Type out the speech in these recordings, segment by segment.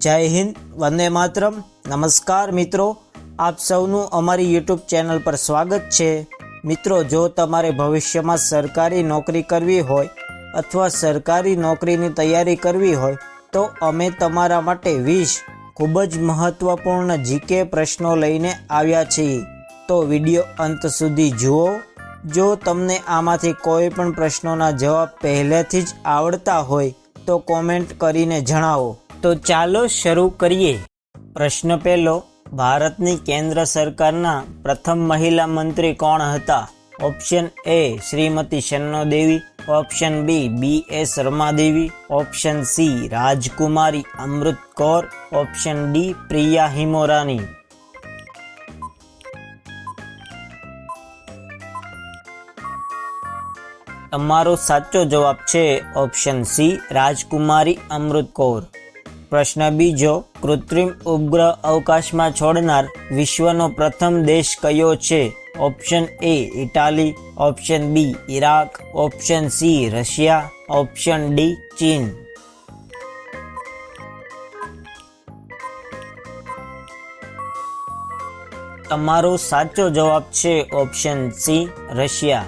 જય હિન્દ, વંદે માતરમ. નમસ્કાર મિત્રો, આપ સૌનું અમારી યુટ્યુબ ચેનલ પર સ્વાગત છે. મિત્રો, જો તમારે ભવિષ્યમાં સરકારી નોકરી કરવી હોય અથવા સરકારી નોકરીની તૈયારી કરવી હોય, તો અમે તમારા માટે વીસ ખૂબ જ મહત્વપૂર્ણ જીકે પ્રશ્નો લઈને આવ્યા છીએ. તો વીડિયો અંત સુધી જુઓ. જો તમને આમાંથી કોઈ પણ પ્રશ્નોના જવાબ પહેલેથી જ આવડતા હોય, તો કોમેન્ટ કરીને જણાવો. તો ચાલો શરૂ કરીએ. પ્રશ્ન પહેલો, ભારતની કેન્દ્ર સરકારના પ્રથમ મહિલા મંત્રી કોણ હતા? Option A, Shrimati Shanno Devi. Option B B S Ramadevi. Option C, Rajkumari Amrit Kaur. Option D, Priya Himorani. તમારો સાચો જવાબ છે ઓપ્શન સી, રાજકુમારી અમૃત કૌર. પ્રશ્ન બીજો, કૃત્રિમ ઉપગ્રહ અવકાશમાં છોડનાર વિશ્વનો પ્રથમ દેશ કયો છે? Option A, Italy. Option B Iraq option C, Russia. Option D, ચીન. તમારો સાચો જવાબ છે ઓપ્શન સી, રશિયા.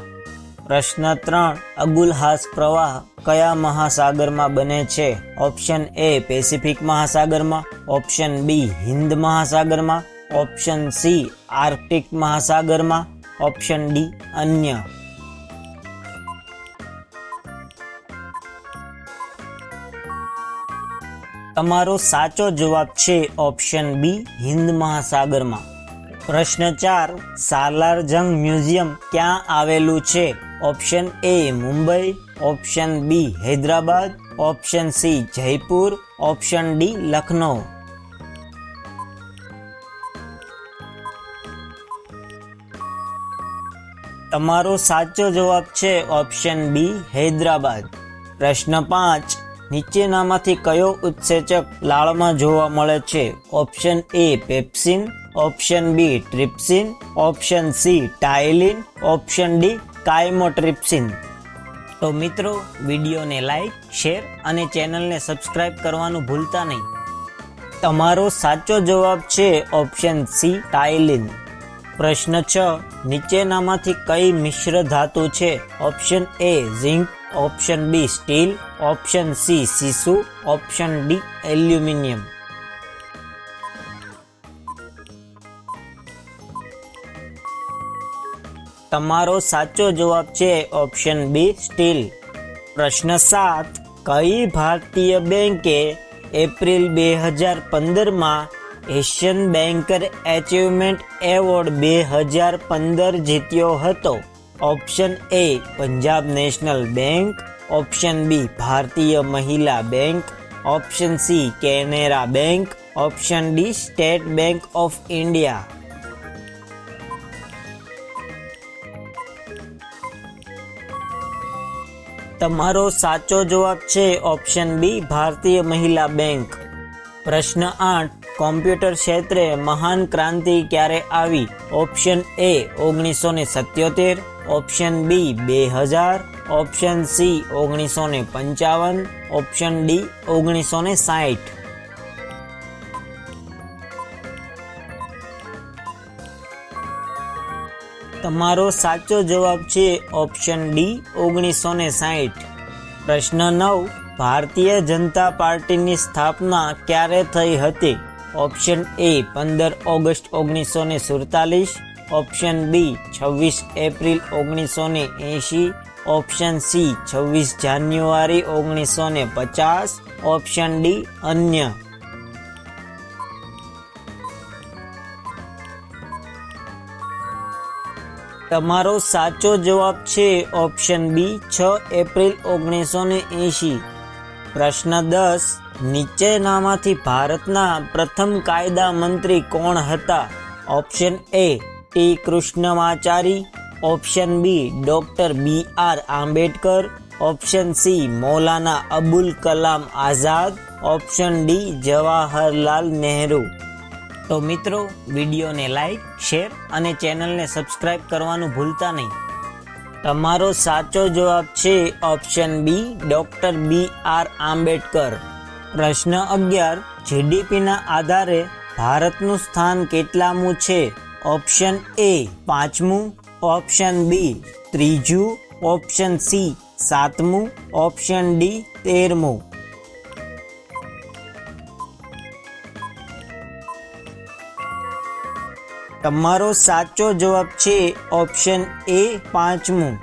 પ્રશ્ન ત્રણ અબુલહાસ પ્રવાહ કયા મહાસાગરમાં બને છે? ઓપ્શન એ પેસિફિક મહાસાગરમાં, ઓપ્શન બી હિન્દ મહાસાગરમાં, ઓપ્શન સી આર્કટિક મહાસાગરમાં, ઓપ્શન ડી અન્ય. તમારો સાચો જવાબ છે ઓપ્શન બી હિન્દ મહાસાગરમાં. પ્રશ્ન ચાર, સાલાર જંગ મ્યુઝિયમ ક્યાં આવેલું છે? Option A, Mumbai. Option B, Hyderabad. Option C, Jaipur. Option D, Lucknow. તમારો સાચો જવાબ છે ઓપ્શન બી, હૈદરાબાદ. પ્રશ્ન પાંચ, નીચેનામાંથી કયો ઉત્સેચક લાળમાં જોવા મળે છે? Option A, pepsin. Option B trypsin, option C ptyalin, option D chymotrypsin. તો મિત્રો, વિડીયોને લાઈક, શેર અને ચેનલને સબસ્ક્રાઇબ કરવાનું ભૂલતા નહીં. તમારો સાચો જવાબ છે ઓપ્શન સી ટાઇલિન. પ્રશ્ન છ, નીચેનામાંથી કઈ મિશ્ર ધાતુ છે? Option A zinc, option B steel, option C સીસુ, option D aluminium. તમારો સાચો જવાબ છે ઓપ્શન બી સ્ટીલ પ્રશ્ન સાત, કઈ ભારતીય બેંકે એપ્રિલ બે હજાર પંદરમાં એશિયન બેન્કર એચિવમેન્ટ એવોર્ડ બે હજાર પંદર જીત્યો હતો? Option A Punjab national bank. Option B Bharatiya Mahila bank. Option C Canara bank. Option D state bank of India. તમારો સાચો જવાબ છે option B Bharatiya Mahila bank. પ્રશ્ન આઠ, કોમ્પ્યુટર ક્ષેત્રે મહાન ક્રાંતિ ક્યારે આવી? ઓપ્શન એ ઓગણીસો ને સત્યોતેર. ઓપ્શન બી બે હજાર ઓપ્શન સી ઓગણીસો ને પંચાવન. ઓપ્શન ડી ઓગણીસો ને સાઠ તમારો સાચો જવાબ છે ઓપ્શન ડી ઓગણીસો ને સાઠ પ્રશ્ન નવ, ભારતીય જનતા પાર્ટીની સ્થાપના ક્યારે થઈ હતી? ઓપ્શન એ પંદર ઓગસ્ટ ઓગણીસો ને સુડતાલીસ, ઓપ્શન બી છવ્વીસ એપ્રિલ ઓગણીસો ને એંશી, ઓપ્શન સી છવ્વીસ જાન્યુઆરી ઓગણીસો ને પચાસ, ઓપ્શન ડી અન્ય. તમારો સાચો જવાબ છે ઓપ્શન બી છ એપ્રિલ ઓગણીસો ને એંશી. પ્રશ્ન દસ, નીચેનામાંથી ભારતના પ્રથમ કાયદા મંત્રી કોણ હતા? Option A, T. Krishnamachari. Option B, doctor B. R. Ambedkar. Option C, Maulana Abul Kalam Azad. Option D, Jawaharlal Nehru. તો મિત્રો, વિડીયોને લાઈક શેર અને ચેનલને સબસ્ક્રાઇબ કરવાનું ભૂલતા નહીં. તમારો સાચો જવાબ છે option B doctor B R Ambedkar. પ્રશ્ન અગિયાર જીડીપીના આધારે ભારતનું સ્થાન કેટલામું છે? ઓપ્શન એ પાંચમું ઓપ્શન બી ત્રીજું ઓપ્શન સી સાતમું ઓપ્શન ડી તેરમું. તમારો સાચો જવાબ છે ઓપ્શન એ પાંચમું.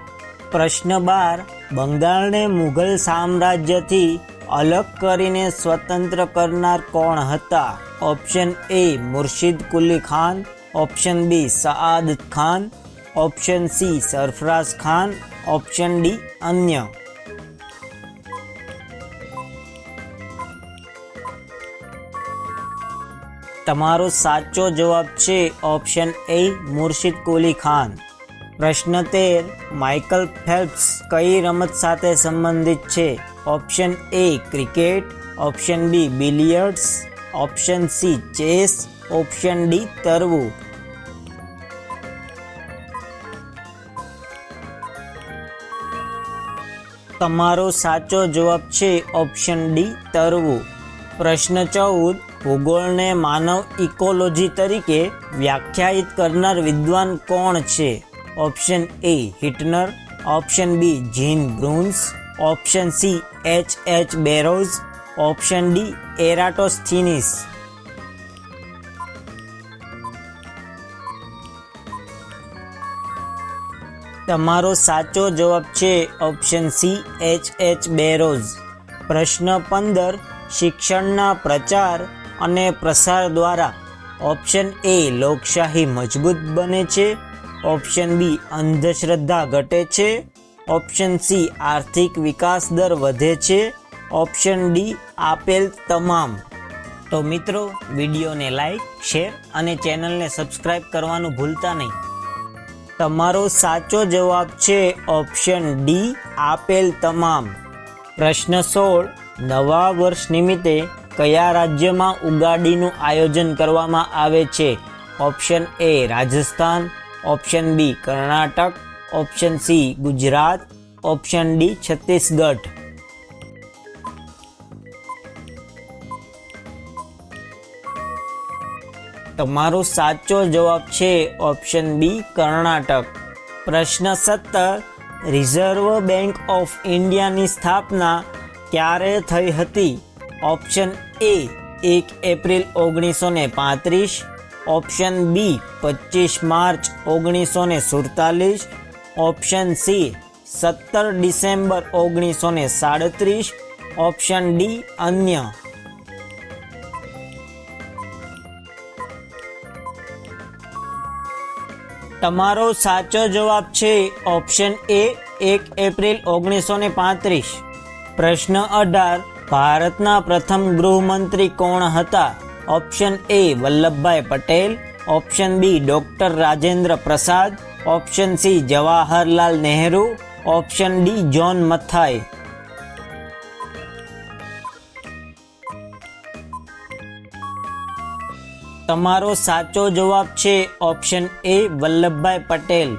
પ્રશ્ન બાર, બંગાળને મુઘલ સામ્રાજ્યથી અલગ કરીને સ્વતંત્ર કરનાર કોણ હતા? Option A Murshid Quli Khan, option B Saadat Khan, option C Sarfaraz Khan, option D અન્ય. તમારો સાચો જવાબ છે ઓપ્શન એ મુર્શિદ કોલી ખાન. પ્રશ્ન તેર, માઇકલ ફેલ્પ્સ કઈ રમત સાથે સંબંધિત છે? Option A cricket, option B billiards, option C chess, option D તરવું. તમારો સાચો જવાબ છે ઓપ્શન ડી તરવું. પ્રશ્ન ચૌદ ભૂગોળને માનવ ઇકોલોજી તરીકે વ્યાખ્યાયિત કરનાર વિદ્વાન કોણ છે? Option A Hettner, option B Jean Brunhes, option C H H Barrows, option D Eratosthenes. તમારો સાચો જવાબ છે option C H H Barrows. પ્રશ્ન પંદર, શિક્ષણના પ્રચાર અને પ્રસાર દ્વારા ઓપ્શન એ લોકશાહી મજબૂત બને છે. ઓપ્શન બી અંધશ્રદ્ધા ઘટે છે. ઓપ્શન સી આર્થિક વિકાસ દર વધે છે. ઓપ્શન ડી આપેલ તમામ. તો મિત્રો, વિડીયોને લાઈક, શેર અને ચેનલને સબસ્ક્રાઈબ કરવાનું ભૂલતા નહીં. તમારો સાચો જવાબ છે ઓપ્શન ડી આપેલ તમામ. પ્રશ્ન સોળ, નવા વર્ષ નિમિત્તે કયા રાજ્યમાં ઉગાડીનું આયોજન કરવામાં આવે છે? Option A Rajasthan, option B Karnataka, option C Gujarat, option D Chhattisgarh. તમારો સાચો જવાબ છે ઓપ્શન બી કર્ણાટક. પ્રશ્ન સત્તર, રિઝર્વ બેંક ઓફ ઇન્ડિયાની સ્થાપના ક્યારે થઈ હતી? ઓપ્શન એ, એક એપ્રિલ ઓગણીસો ને પાંત્રીસ. ઓપ્શન બી પચીસ માર્ચ ઓગણીસો ને સુડતાલીસ. ઓપ્શન સી, સત્તર ડિસેમ્બર ઓગણીસો ને સાડત્રીસ. ઓપ્શન ડી, અન્ય. તમારો સાચો જવાબ છે ઓપ્શન એ, એક એપ્રિલ ઓગણીસો ને પાંત્રીસ. પ્રશ્ન અઢાર ભારતના પ્રથમ ગૃહમંત્રી કોણ હતા? Option A Vallabhbhai Patel, option B doctor Rajendra Prasad, option C Jawaharlal Nehru, option D John Mathai તમારો સાચો જવાબ છે ઓપ્શન એ વલ્લભભાઈ પટેલ.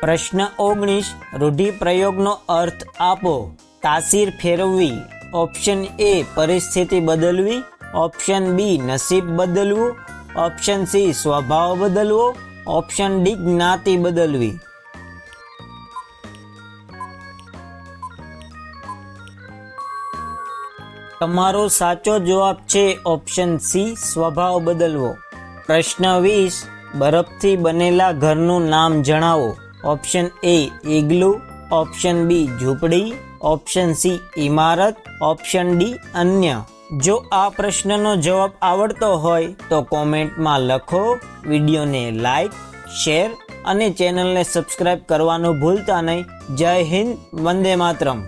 પ્રશ્ન ઓગણીસ, રૂઢિપ્રયોગનો અર્થ આપો. તાસીર ફેરવવી. ઓપ્શન એ પરિસ્થિતિ બદલવી. ઓપ્શન બી નસીબ બદલવું. ઓપ્શન સી સ્વભાવ બદલવો. ઓપ્શન ડી જ્ઞાતિ બદલવી. તમારો સાચો જવાબ છે ઓપ્શન સી સ્વભાવ બદલવો. પ્રશ્ન વીસ, બરફથી બનેલા ઘરનું નામ જણાવો. ઓપ્શન એ ઇગ્લુ ઓપ્શન બી ઝૂંપડી, ઓપ્શન સી ઇમારત ઓપ્શન ડી અન્ય. જો આ પ્રશ્નનો જવાબ આવડતો હોય તો કોમેન્ટમાં લખો, વિડીયોને લાઈક, શેર અને ચેનલને સબસ્ક્રાઇબ કરવાનું ભૂલતા નહીં. જય હિન્દ, વંદે માતરમ.